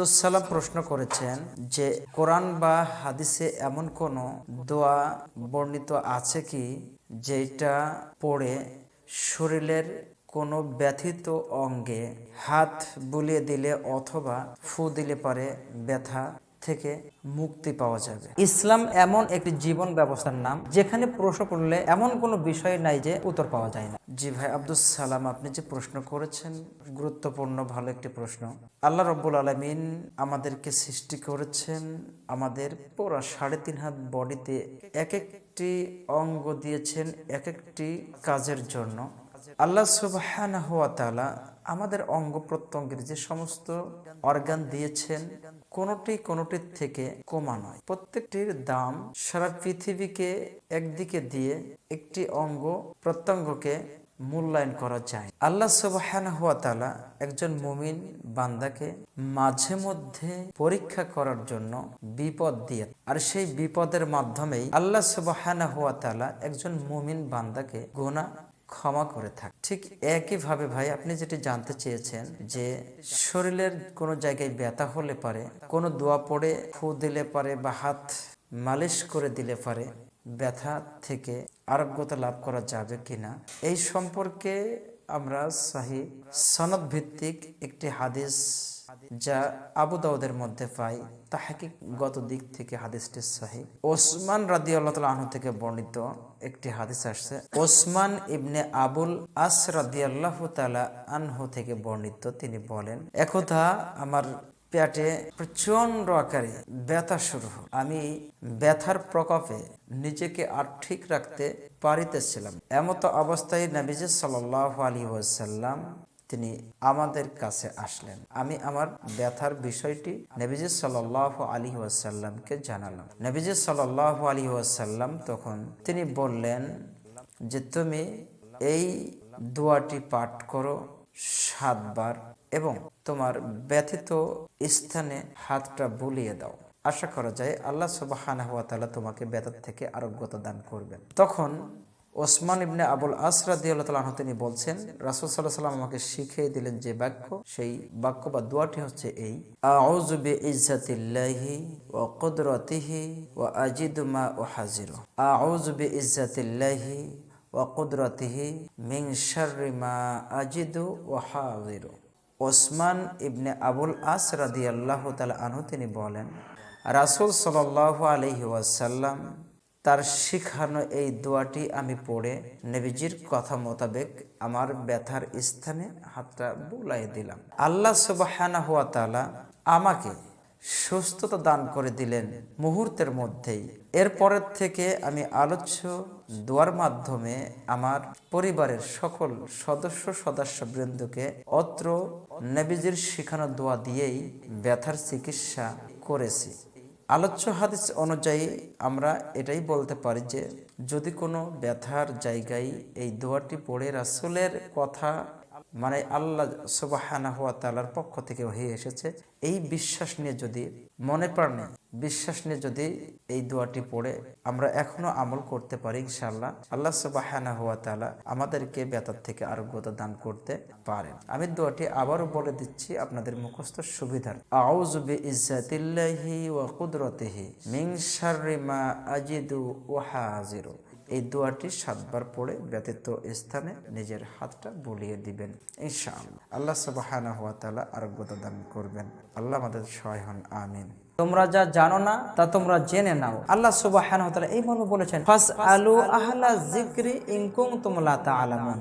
আব্দুস সালাম প্রশ্ন করেছেন যে, কোরআন বা হাদিসে এমন কোন দোয়া বর্ণিত আছে কি যেটা পড়ে শরীরের কোনো ব্যথিত অঙ্গে হাত বুলিয়ে দিলে অথবা ফু দিলে পারে ব্যথা থেকে মুক্তি পাওয়া যাবে। ইসলাম এমন একটি জীবন ব্যবস্থার নাম, যেখানে প্রশ্ন করলে এমন কোনো বিষয় নাই যে উত্তর পাওয়া যায় না। জি ভাই আব্দুল সালাম, আপনি যে প্রশ্ন করেছেন, গুরুত্বপূর্ণ ভালো একটি প্রশ্ন। আল্লাহ রব্বুল আলমিন আমাদেরকে সৃষ্টি করেছেন, আমাদের পুরো সাড়ে তিন হাত বডিতে এক একটি অঙ্গ দিয়েছেন, এক একটি কাজের জন্য। আল্লাহ তাআলা আমাদের অঙ্গ প্রত্যঙ্গের যে সমস্ত অর্গান দিয়েছেন কোনটি কোনটির থেকে কমা নয়। প্রত্যেকটির দাম সারা পৃথিবীকে একদিকে দিয়ে একটি অঙ্গ প্রত্যঙ্গকে মূল্যায়ন করা যায়। আল্লাহ সুবহানাহু ওয়া তাআলা একজন মুমিন বান্দাকে মাঝে মধ্যে পরীক্ষা করার জন্য বিপদ দিয়ে আর সেই বিপদের মাধ্যমেই আল্লাহ সুবহানাহু ওয়া তাআলা একজন মুমিন বান্দাকে গুনাহ ক্ষমা করে থাকে। ঠিক একইভাবে ভাই, আপনি যেটি জানতে চেয়েছেন যে শরীরের কোনো জায়গায় ব্যথা হলে পারে, কোনো দোয়া পড়ে, ফু দিলে পারে বা হাত মালিশ করে দিলে পারে, ব্যথা থেকে আরোগ্যতা লাভ করা যাবে কিনা, এই সম্পর্কে আমরা সাহি সনদ ভিত্তিক একটি হাদিস যা আবু দাউদের মধ্যে পাই। তাহাকে গত দিক থেকে হাদিসটি সাহি। ওসমান রাদি আল্লাহ আনহু থেকে বর্ণিত একটি হাদিস আসছে। ওসমান ইবনে আবুল আস রাদি আল্লাহ তালা আনহু থেকে বর্ণিত। তিনি বলেন, একথা আমার পেটে প্রচণ্ড আকারে ব্যথা শুরু হল। আমি ব্যথার প্রকোপে নিজেকে আর ঠিক রাখতে পারিতেছিলাম এমতো অবস্থায় নবীজ সাল্লাহ আলী ওয়াসাল্লাম তিনি আমাদের কাছে আসলেন। আমি আমার ব্যথার বিষয়টি নবীজ সাল্লাহ আলী ওয়াসাল্লামকে জানালাম। নবীজ সাল্লাহ আলী ওয়াসাল্লাম তখন তিনি বললেন যে, তুমি এই দোয়াটি পাঠ করো সাতবার এবং তোমার ব্যথিত স্থানে হাতটা বুলিয়ে দাও। আশা করা যায় আল্লাহ সুবাহ তোমাকে ব্যথার থেকে আরোগ্যতা দান করবেন। তখন ওসমান ইবনে আবুল আসরাদি আল্লাহ তিনি বলছেন, রাসুল সাল্লাহ সাল্লাম আমাকে শিখিয়ে দিলেন যে বাক্য, সেই বাক্য বা দোয়াটি হচ্ছে এই আউজুবে ইজ্জাতিল্লাহি ও কুদরতিহি ও আজিদুমা ও হাজির আউজুবে ইজ্জাতিল্লাহি ও কুদরতিহি মিং শাররিমা আজিদু ও হাজির। ওসমান ইবনে আবুল আস রাদি আল্লাহ তালা তিনি বলেন, রাসুল সাল আলহি ওয়াসাল্লাম তার শিখানো এই দোয়াটি আমি পড়ে নেবিজির কথা মোতাবেক আমার ব্যথার স্থানে হাতটা বুলাই দিলাম। আল্লাহ সুবাহানা হুয়া তালা আমাকে সুস্থতা দান করে দিলেন মুহূর্তের মধ্যেই। এরপরের থেকে আমি আলোচ্য দোয়ার মাধ্যমে আমার পরিবারের সকল সদস্য সদস্য বৃন্দকে অত্র নবীজির শিখানো দোয়া দিয়েই ব্যথার চিকিৎসা করেছি। আলোচ্য হাদিস অনুযায়ী আমরা এটাই বলতে পারি যে, যদি কোনো ব্যথার জায়গায় এই দোয়াটি পড়ে রাসুলের কথা মানে আল্লাহ সুবাহানা হওয়া তালার পক্ষ থেকে হয়ে এসেছে। এই বিশ্বাস নিয়ে যদি মনে প্রাণে, বিশ্বাস নিয়ে যদি এই দোয়াটি পড়ে, আমরা এখনও আমল করতে পারি ইনশাল্লাহ আল্লাহ সুবাহানা হওয়া তালা আমাদেরকে বেতার থেকে আরোগ্যতা দান করতে পারেন। আমি দোয়াটি আবারও বলে দিচ্ছি আপনাদের মুখস্থ সুবিধার। আউজুবি ইজ্জাতিল্লাহি ওয়া কুদরতিহি মিং শাররি আজিদু ওয়া হাজিরু এই দোয়াটি সাতবার পড়ে ব্যতীত স্থানে নিজের হাতটা বুলিয়ে দিবেন ইনশাআল্লাহ। আল্লাহ সুবহানাহু হওয়া তালা আরোগ্যতা দান করবেন। আল্লাহ আমাদের সহায় হন আমিন। তোমরা যা জানো না তা তোমরা জেনে নাও। আল্লাহ সুবাহ এই মর্ম বলেছেন ফাস আলু আহলা জিক্রি ইংকুম তোমলা তা তাআলামুন।